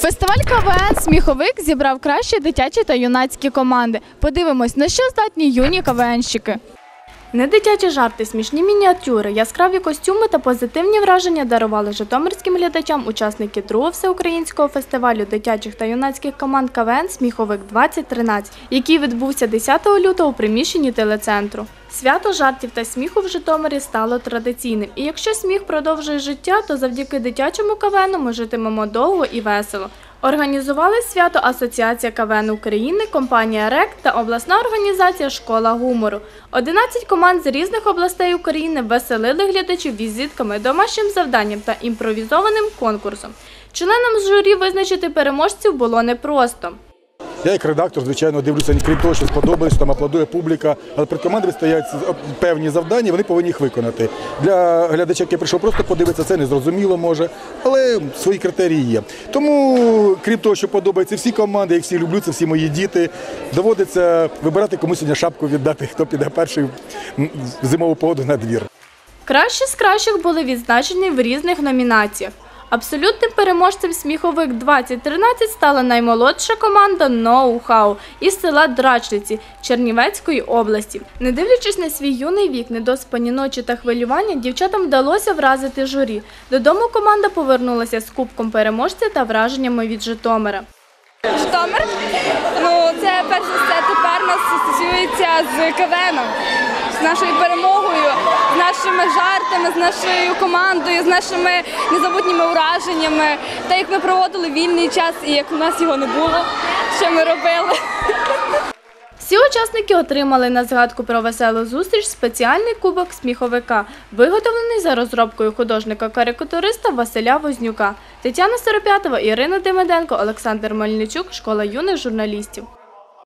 Фестиваль КВН Сміховик зібрав кращі дитячі та юнацькі команди. Подивимось, на що здатні юні КВНщики. Не дитячі жарти, смішні мініатюри, яскраві костюми та позитивні враження дарували житомирським глядачам учасники другого всеукраїнського фестивалю дитячих та юнацьких команд КВН Сміховик 2013, який відбувся 10 лютого у приміщенні телецентру. Свято жартів та сміху в Житомирі стало традиційним. І якщо сміх продовжує життя, то завдяки дитячому КВНу ми житимемо довго і весело. Організували свято Асоціація КВН України, компанія РЕК та обласна організація Школа гумору. 11 команд з різних областей України веселили глядачів візитками, домашнім завданням та імпровізованим конкурсом. Членам журі визначити переможців було непросто. Я як редактор, звичайно, дивлюся, крім того, що сподобалось, що там аплодує публіка, але перед командами стоять певні завдання, вони повинні їх виконати. Для глядача, який прийшов просто подивитися, це незрозуміло може, але свої критерії є. Тому, крім того, що подобаються всі команди, я всі люблю, це всі мої діти. Доводиться вибирати комусь сьогодні шапку віддати, хто піде перший в зимову погоду на двір. Кращі з кращих були відзначені в різних номінаціях. Абсолютним переможцем сміховик 2013 стала наймолодша команда Ноу-хау із села Драчниці Чернівецької області. Не дивлячись на свій юний вік, недоспані ночі та хвилювання, дівчатам вдалося вразити журі. Додому команда повернулася з кубком переможця та враженнями від Житомира. Житомир. Ну, це перш за все тепер нас стосується з КВНом, з нашою перемогою, нашими жартами, з нашою командою, з нашими незабутніми ураженнями. Та як ми проводили вільний час і як у нас його не було, що ми робили. Всі учасники отримали на згадку про веселу зустріч спеціальний кубок сміховика, виготовлений за розробкою художника-карикатуриста Василя Вознюка. Тетяна Соропятова, Ірина Демиденко, Олександр Мельничук, школа юних журналістів.